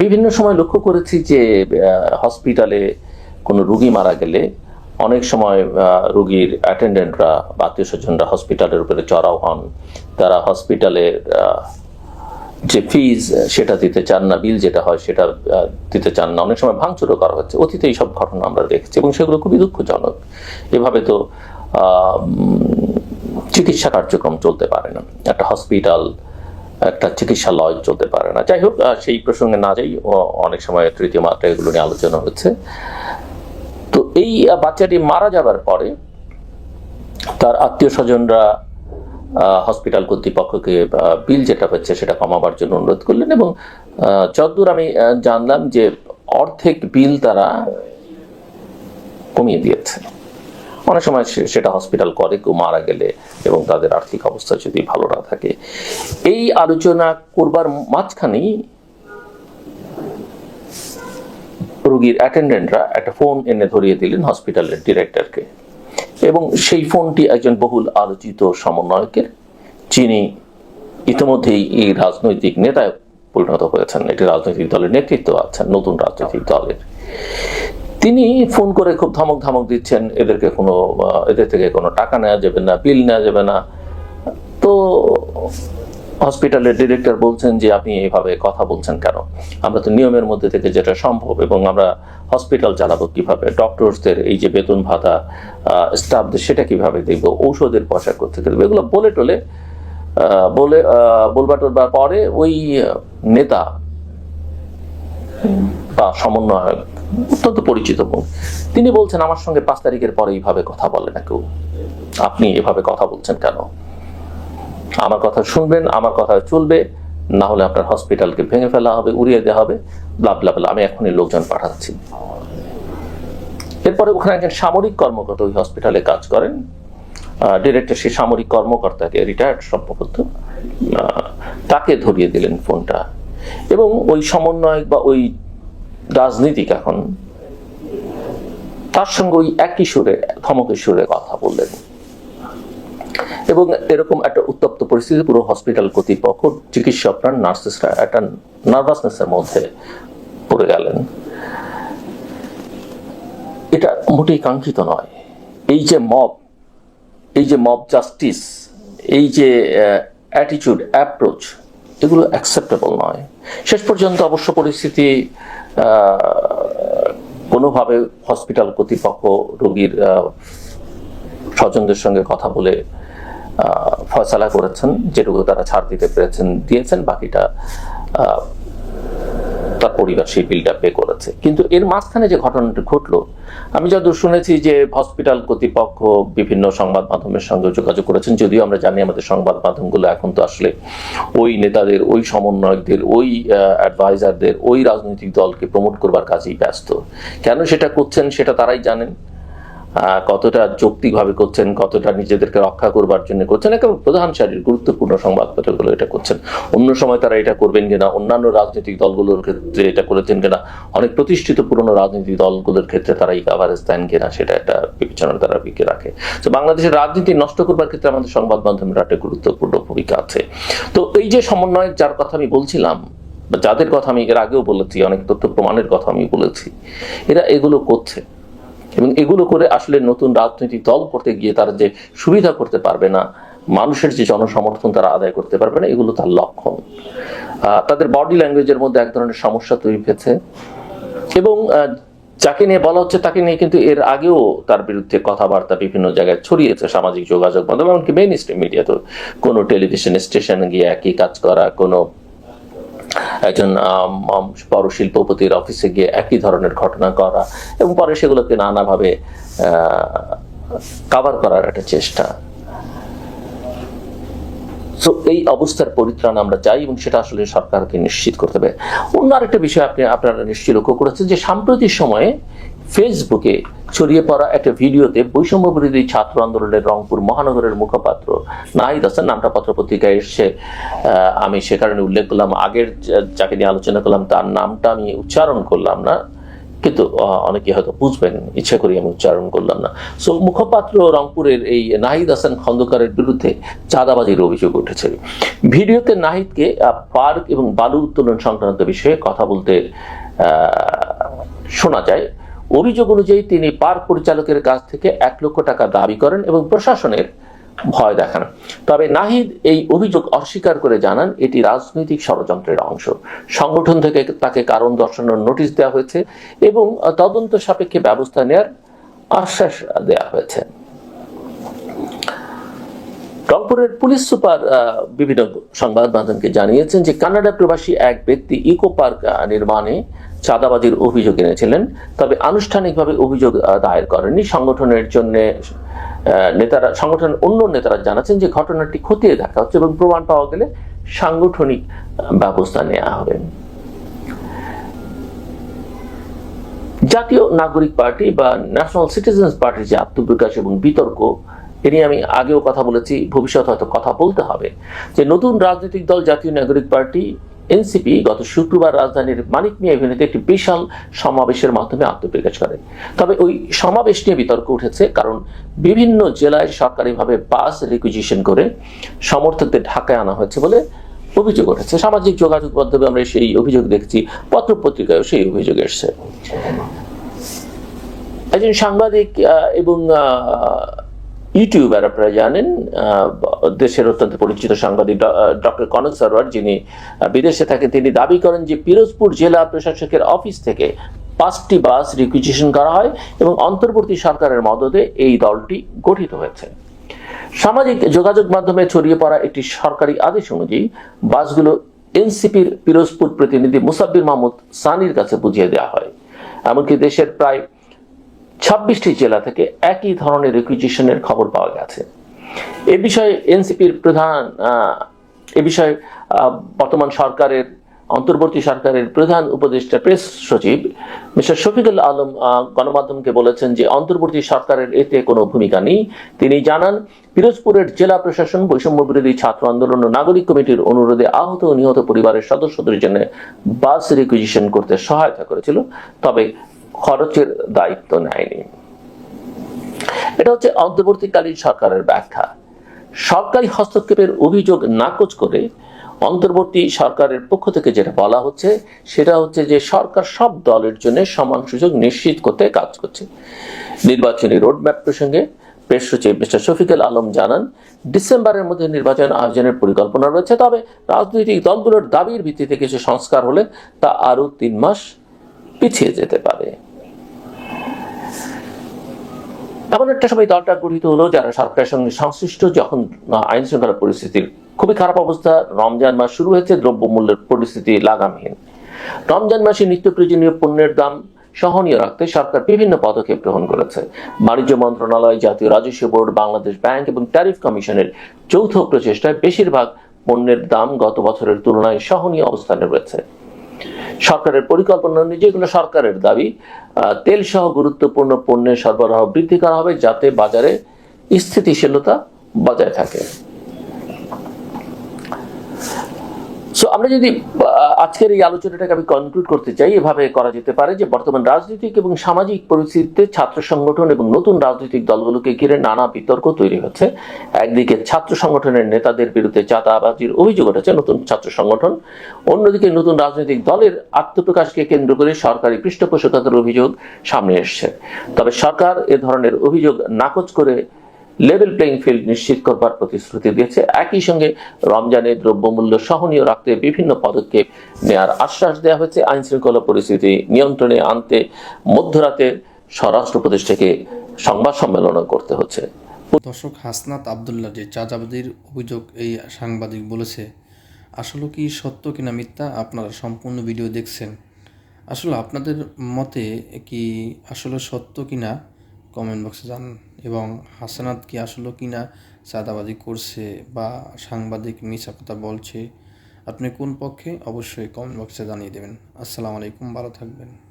বিভিন্ন সময় লক্ষ্য করেছি যে হসপিটালে কোনো রুগী মারা গেলে অনেক সময় রুগীর অ্যাটেন্ডেন্টরা বা আত্মীয় স্বজনরা হসপিটালের উপরে চড়াও হন। তারা হসপিটালের যে ফিজ সেটা দিতে চান না বিল যেটা হয় সেটা দিতে চান না। অনেক সময় ভাঙচুরও করা হচ্ছে। অতীতে এইসব ঘটনা আমরা দেখেছি এবং সেগুলো খুবই দুঃখজনক। এভাবে তো চিকিৎসা কার্যক্রম চলতে পারে না। একটা হসপিটাল একটা চিকিৎসালয় চলতে পারে না। যাই হোক সেই প্রসঙ্গে না যাই অনেক সময় তৃতীয় মাত্রা এগুলো নিয়ে আলোচনা হচ্ছে। তো এই বাচ্চাটি মারা যাবার পরে তার আত্মীয় স্বজনরা হসপিটাল কর্তৃপক্ষকে বিল যেটা হচ্ছে সেটা কমাবার জন্য অনুরোধ করলেন এবং যতদূর আমি জানলাম যে অর্ধেক বিল তারা কমিয়ে দিয়েছে। অনেক সময় সেটা হসপিটাল করে, কেউ মারা গেলে এবং তাদের আর্থিক অবস্থা যদি ভালো না থাকে। এই আলোচনা করবার মাঝখানেই রুগীর অ্যাটেন্ডেন্টরা একটা ফোন এনে ধরিয়ে দিলেন হসপিটালের ডিরেক্টরকে এবং সেই ফোনটি একজন বহুল আলোচিত সমন্বয়কের, যিনি ইতিমধ্যেই এই রাজনৈতিক নেতায় পরিণত হয়েছেন। একটি রাজনৈতিক দলের নেতৃত্ব আছেন, নতুন রাজনৈতিক দলের। তিনি ফোন করে খুব ধমক ধমক দিচ্ছেন এদেরকে কোনো এদের থেকে কোনো টাকা নেওয়া যাবে না বিল নেওয়া যাবে না। তো হসপিটালের ডিরেক্টর বলছেন যে আপনি এইভাবে কথা বলছেন কেন? আমরা তো নিয়মের মধ্যে থেকে যেটা সম্ভব এবং আমরা হসপিটাল চালাবো কীভাবে? ডক্টরসদের এই যে বেতন ভাতা স্টাফদের সেটা কীভাবে দেখব? ঔষধের পয়সা করতে দেবো? এগুলো বলে টলে বলে আহ, বলবা টলবার পরে ওই নেতা বা সমন্বয়ক, অত্যন্ত পরিচিত মুখ তিনি বলছেন, আমার সঙ্গে পাঁচ তারিখের পরে এইভাবে কথা বলে না কেউ। আপনি এভাবে কথা বলছেন কেন? আমার কথা শুনবেন, আমার কথা চলবে, না হলে আপনার হসপিটালকে ভেঙে ফেলা হবে, উড়িয়ে দেওয়া হবে ব্লা ব্লা ব্লা আমি এখনই লোকজন পাঠাচ্ছি। এরপরে ওখানে একজন সামরিক কর্মকর্তা ওই হসপিটালে কাজ করেন। ডিরেক্টর সেই সামরিক কর্মকর্তাকে রিটায়ার্ড সম্ভবত তাকে ধরিয়ে দিলেন ফোনটা। এবং ওই সমন্বয়ক বা ওই রাজনীতিক এখন, তার সঙ্গে ওই একই সুরে, ধমকের সুরে কথা বললেন। এবং এরকম একটা উত্তপ্ত পরিস্থিতি, পুরো হসপিটাল কর্তৃপক্ষ চিকিৎসকরা নার্সেসরা একটা নার্ভাসনেসের মধ্যে পড়ে গেলেন। এটা মোটেই কাঙ্ক্ষিত নয়। এই যে মব, এই যে মব জাস্টিস, এই যে অ্যাটিচিউড অ্যাপ্রোচ এগুলো অ্যাকসেপ্টেবল নয়। শেষ পর্যন্ত অবশ্য পরিস্থিতি কোনোভাবে হসপিটাল কর্তৃপক্ষ রোগীর স্বজনদের সঙ্গে কথা বলে ফয়সালা করেছেন যেটুকু তারা ছাড় দিতে পেরেছেন, দিয়েছেন, বাকিটা তার পরিবার সেই বিলটা পে করেছে। কিন্তু এর মাঝখানে যে ঘটনাটি ঘটলো, আমি যতদূর শুনেছি যে হসপিটাল কর্তৃপক্ষ বিভিন্ন সংবাদ মাধ্যমের সঙ্গে যোগাযোগ করেছেন, যদিও আমরা জানি আমাদের সংবাদ মাধ্যমগুলো এখন তো আসলে ওই নেতাদের, ওই সমন্বয়কদের, ওই অ্যাডভাইজারদের ওই রাজনৈতিক দলকে প্রমোট করবার কাজেই ব্যস্ত। কেন সেটা করছেন সেটা তারাই জানেন। কতটা যৌক্তিকভাবে করছেন, কতটা নিজেদেরকে রক্ষা করবার জন্য করছেন, একেবারে প্রধান সারির গুরুত্বপূর্ণ সংবাদপত্রগুলো এটা করছেন। অন্য সময় তারা এটা করবেন কিনা, অন্যান্য রাজনৈতিক দলগুলোর ক্ষেত্রে এটা করেছেন কিনা, অনেক প্রতিষ্ঠিত পুরনো রাজনৈতিক দলগুলোর ক্ষেত্রে তারা এই কাভারেজ দেন কিনা, সেটা একটা বিবেচনার দ্বারা বিকে রাখে। তো বাংলাদেশের রাজনীতি নষ্ট করবার ক্ষেত্রে আমাদের সংবাদ মাধ্যমের একটা গুরুত্বপূর্ণ ভূমিকা আছে। তো এই যে সমন্বয়ক যার কথা আমি বলছিলাম যাদের কথা আমি এর আগেও বলেছি, অনেক তথ্য প্রমাণের কথা আমি বলেছি, এরা এগুলো করছে। এবং এগুলো করে আসলে নতুন রাজনৈতিক দল করতে গিয়ে তারা যে সুবিধা করতে পারবে না, মানুষের যে জনসমর্থন তারা আদায় করতে পারবে না, এগুলো তার লক্ষণ। তাদের বডি ল্যাঙ্গুয়েজের মধ্যে এক ধরনের সমস্যা তৈরি হয়েছে এবং যাকে নিয়ে বলা হচ্ছে তাকে নিয়ে কিন্তু এর আগেও তার বিরুদ্ধে কথাবার্তা বিভিন্ন জায়গায় ছড়িয়েছে, সামাজিক যোগাযোগ মাধ্যম, এমনকি মেইন স্ট্রিম মিডিয়া তো কোনো টেলিভিশন স্টেশনে গিয়ে একই কাজ করা, কোনো একজন বড় শিল্পপতির অফিসে গিয়ে একই ধরনের ঘটনা করা এবং পরে সেগুলোকে নানাভাবে কাভার করার একটা চেষ্টা। তো এই অবস্থার পরিত্রাণ আমরা চাই এবং সেটা আসলে সরকারকে নিশ্চিত করতে হবে। অন্য আরেকটা বিষয় আপনি, আপনারা নিশ্চয়ই লক্ষ্য করেছেন যে সাম্প্রতিক সময়ে ফেসবুকে ছড়িয়ে পড়া একটা ভিডিওতে বৈষম্য বিরোধী ছাত্র আন্দোলনের রংপুর মহানগরের মুখপাত্র নাহিদ হাসান নামটা পত্রপত্রিকায় এসে আহ, আমি সে কারণে উল্লেখ করলাম আগের যাকে নিয়ে আলোচনা করলাম তার নামটা আমি উচ্চারণ করলাম না কিন্তু অনেকে হয়তো বুঝবেন ইচ্ছা করি আমি উচ্চারণ করলাম না। সো মুখপাত্র রংপুরের এই নাহিদ হাসান খন্দকারের বিরুদ্ধে চাঁদাবাজির অভিযোগ উঠেছে। ভিডিওতে নাহিদকে পার্ক এবং বালু উত্তোলন সংক্রান্ত বিষয়ে কথা বলতে শোনা যায়। অভিযোগ অনুযায়ী তিনি পার্ক পরিচালকের কাছ থেকে এক লক্ষ টাকা দাবি করেন এবং প্রশাসনের ভয় দেখান। তবে নাহিদ এই অভিযোগ অস্বীকার করে জানান, এটি রাজনৈতিক ষড়যন্ত্রের অংশ। সংগঠন থেকে তাকে কারণ দর্শানোর নোটিশ দেওয়া হয়েছে এবং তদন্ত সাপেক্ষে ব্যবস্থা নেয়ার আশ্বাস দেওয়া হয়েছে। রংপুরের পুলিশ সুপার বিভিন্ন সংবাদ মাধ্যমকে জানিয়েছেন যে কানাডা প্রবাসী এক ব্যক্তি ইকো পার্ক নির্মাণে চাঁদাবাজির অভিযোগ এনেছিলেন। তবে আনুষ্ঠানিকভাবে অভিযোগ দায়ের করেননি। সংগঠনের জন্য নেতারা, সংগঠনের অন্য নেতারা জানাচ্ছেন যে ঘটনাটি খতিয়ে দেখা হচ্ছে এবং প্রমাণ পাওয়া গেলে সাংগঠনিক ব্যবস্থা নেওয়া হবে। জাতীয় নাগরিক পার্টি বা ন্যাশনাল সিটিজেন্স পার্টির যে আত্মবিকাশ এবং বিতর্ক এ নিয়ে আমি আগেও কথা বলেছি, ভবিষ্যতে হয়তো কথা বলতে হবে, যে নতুন রাজনৈতিক দল, জাতীয় নাগরিক পার্টি, এনসিপি গত শুক্রবার রাজধানীর মানিক মিয়া এভিনিউতে একটি বিশাল সমাবেশের মাধ্যমে আত্মপ্রকাশ করে। তবে ওই সমাবেশ নিয়ে বিতর্ক উঠেছে, কারণ বিভিন্ন জেলায় সরকারিভাবে বাস রিকুইজিশন করে সমর্থকদের ঢাকায় আনা হয়েছে বলে অভিযোগ উঠেছে। সামাজিক যোগাযোগ মাধ্যমে আমরা সেই অভিযোগ দেখছি পত্র পত্রিকায়ও সেই অভিযোগ এসছে। একজন সাংবাদিক এবং ইউটিউবার আপনারা জানেন দেশের অত্যন্ত পরিচিত সাংবাদিক ডক্টর কনক সরওয়ার যিনি বিদেশে থাকেন, তিনি দাবি করেন যে পিরোজপুর জেলা প্রশাসকের অফিস থেকে পাঁচটি বাস রিকুইজিশন করা হয় এবং অন্তর্বর্তী সরকারের মদতে এই দলটি গঠিত হয়েছে। সামাজিক যোগাযোগ মাধ্যমে ছড়িয়ে পড়া একটি সরকারি আদেশ অনুযায়ী বাসগুলো এনসিপির পিরোজপুর প্রতিনিধি মুসাব্বির মাহমুদ সানির কাছে বুঝিয়ে দেওয়া হয়। এমনকি দেশের প্রায় ছাব্বিশটি জেলা থেকে একই ধরনের রিকুইজিশনের খবর পাওয়া গেছে। এ বিষয়ে এনসিপির প্রধান এ বিষয়ে বর্তমান সরকারের, অন্তর্বর্তী সরকারের প্রধান উপদেষ্টা, প্রেস সচিব মিস্টার শফিকুল আলম গণমাধ্যমকে বলেছেন যে অন্তর্বর্তী সরকারের এতে কোনো ভূমিকা নেই। তিনি জানান, পিরোজপুরের জেলা প্রশাসন বৈষম্য বিরোধী ছাত্র আন্দোলন ও নাগরিক কমিটির অনুরোধে আহত ও নিহত পরিবারের সদস্যদের জন্য বাস রিকুইজিশন করতে সহায়তা করেছিল। তবে খরচের দায়িত্ব নেয়নি। এটা হচ্ছে অন্তর্বর্তীকালীন সরকারের ব্যাখ্যা। সরকারি হস্তক্ষেপের অভিযোগ নাকচ করে অন্তর্বর্তী সরকারের পক্ষ থেকে যেটা বলা হচ্ছে, সেটা হচ্ছে যে সরকার সব দলের জন্য সমান সুযোগ নিশ্চিত করতে কাজ করছে। নির্বাচনী রোডম্যাপ প্রসঙ্গে প্রেস সচিব মিস্টার শফিকুল আলম জানান, ডিসেম্বরের মধ্যে নির্বাচন আয়োজনের পরিকল্পনা রয়েছে, তবে রাজনৈতিক দলগুলোর দাবির ভিত্তিতে কিছু সংস্কার হলে তা আরও তিন মাস পিছিয়ে যেতে পারে। এমন একটা সময় দলটা গঠিত হলো যারা সরকারের সঙ্গে সংশ্লিষ্ট, যখন আইন শৃঙ্খলা পরিস্থিতির খুবই খারাপ অবস্থা, রমজান মাস শুরু হয়েছে, দ্রব্যমূল্যের পরিস্থিতি লাগামহীন। রমজান মাসে নিত্য প্রয়োজনীয় পণ্যের দাম সহনীয় রাখতে সরকার বিভিন্ন পদক্ষেপ গ্রহণ করেছে। বাণিজ্য মন্ত্রণালয়, জাতীয় রাজস্ব বোর্ড, বাংলাদেশ ব্যাংক এবং ট্যারিফ কমিশনের যৌথ প্রচেষ্টায় বেশিরভাগ পণ্যের দাম গত বছরের তুলনায় সহনীয় অবস্থানে রয়েছে। সরকারের পরিকল্পনা অনুযায়ী এগুলো সরকারের দাবি তেল সহ গুরুত্বপূর্ণ পণ্যের সরবরাহ বৃদ্ধি করা হবে যাতে বাজারে স্থিতিশীলতা বজায় থাকে। সো আমরা যদি আজকের এই আলোচনাটাকে আমি কনক্লুড করতে চাই, এভাবে করা যেতে পারে যে বর্তমান রাজনৈতিক এবং সামাজিক পরিস্থিতিতে ছাত্র সংগঠন এবং নতুন রাজনৈতিক দলগুলোকে ঘিরে নানা বিতর্ক তৈরি হচ্ছে। একদিকে ছাত্র সংগঠনের নেতাদের বিরুদ্ধে চাঁদাবাজির অভিযোগ উঠেছে নতুন ছাত্র সংগঠন। অন্যদিকে নতুন রাজনৈতিক দলের আত্মপ্রকাশকে কেন্দ্র করে সরকারি পৃষ্ঠপোষকতার অভিযোগ সামনে এসছে। তবে সরকার এ ধরনের অভিযোগ নাকচ করে লেভেল প্লেইং ফিল্ড নিশ্চিত করবার প্রতিশ্রুতি দিয়েছে। একই সঙ্গে রমজানের দ্রব্যমূল্য সহনীয় রাখতে বিভিন্ন পদক্ষেপ নেয়ার আশ্বাস দেওয়া হয়েছে। আইন শৃঙ্খলা পরিস্থিতি নিয়ন্ত্রণে আনতে মধ্যরাতে স্বরাষ্ট্র প্রতিষ্ঠাকে সংবাদ সম্মেলনও করতে হচ্ছে। দর্শক, হাসনাত আবদুল্লাহ যে চাঁদাবাদির অভিযোগ এই সাংবাদিক বলেছে, আসলে কি সত্য কিনা মিথ্যা আপনারা সম্পূর্ণ ভিডিও দেখছেন? আসলে আপনাদের মতে কি আসলে সত্য কিনা? কমেন্ট বক্সে জানান। এবং হাসানাত কি আসলে কিনা, চাঁদাবাজি করছে বা সাংবাদিক মিশা কথা বলছে, আপনি কোন পক্ষে, অবশ্যই কমেন্ট বক্সে জানিয়ে দেবেন। আসসালামু আলাইকুম, ভালো থাকবেন।